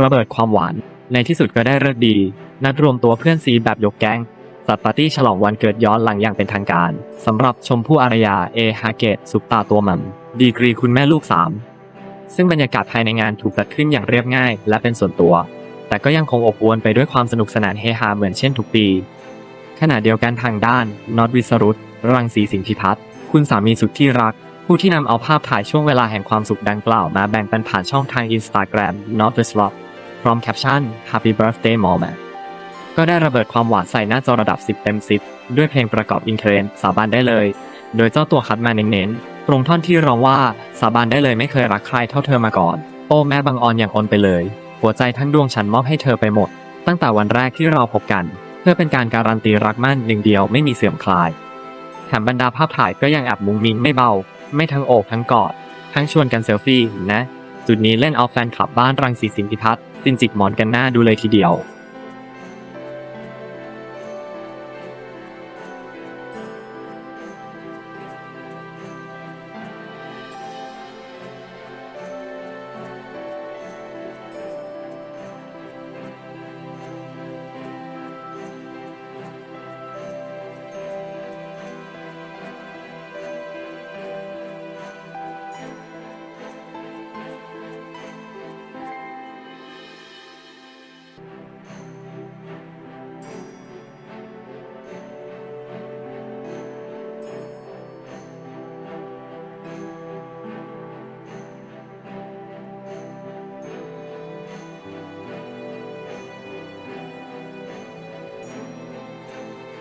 ระเบิดความหวาน ในที่สุดก็ได้เลิกดี นัดรวมตัวเพื่อนซีแบบยกแก๊งจัดปาร์ตี้ฉลองวันเกิดย้อนหลังอย่างเป็นทางการสำหรับชมพู่อารยาเอฮาเกตสุปตาตัวหมัมดีกรีคุณแม่ลูกสามซึ่งบรรยากาศภายในงานถูกจัดขึ้นอย่างเรียบง่าย และเป็นส่วนตัว แต่ก็ยังคงอบอวลไปด้วยความสนุกสนานเฮฮาเหมือนเช่นทุกปี ขณะเดียวกันทางด้านนอตวิสรุตรังสีสิงหพิพัฒน์คุณสามีสุดที่รัก ผู้ที่นำเอาภาพถ่ายช่วงเวลาแห่งความสุขดังกล่าวมาแบ่งปันผ่านช่องทาง Instagram Not w i s l o t พร้อมแคปชั่น Happy Birthday Mom ก็ได้ระเบิดความหวานใส่หน้าจอระดับ 10 เต็ม 10 ด้วยเพลงประกอบอินเทรนสาบานได้เลย โดยเจ้าตัวคัดมาเน้นๆ ตรงท่อนที่ร้องว่าสาบานได้เลยไม่เคยรักใครเท่าเธอมาก่อน โอ้แม่บังออนอย่างอนไปเลย หัวใจทั้งดวงฉันมอบให้เธอไปหมด ตั้งแต่วันแรกที่เราพบกัน เพื่อเป็นการการันตีรักมั่นหนึ่งเดียวไม่มีเสื่อมคลายแถมบรรดาภาพถ่ายก็ยังแอบมุงมิงไม่เบา ไม่ทั้งโอบทั้งกอด ทั้งชวนกันเซลฟี่นะ จุดนี้เล่นเอาแฟนคลับบ้านรังสีสินพิพัฒน์ สินจิกหมอนกันหน้าดูเลยทีเดียว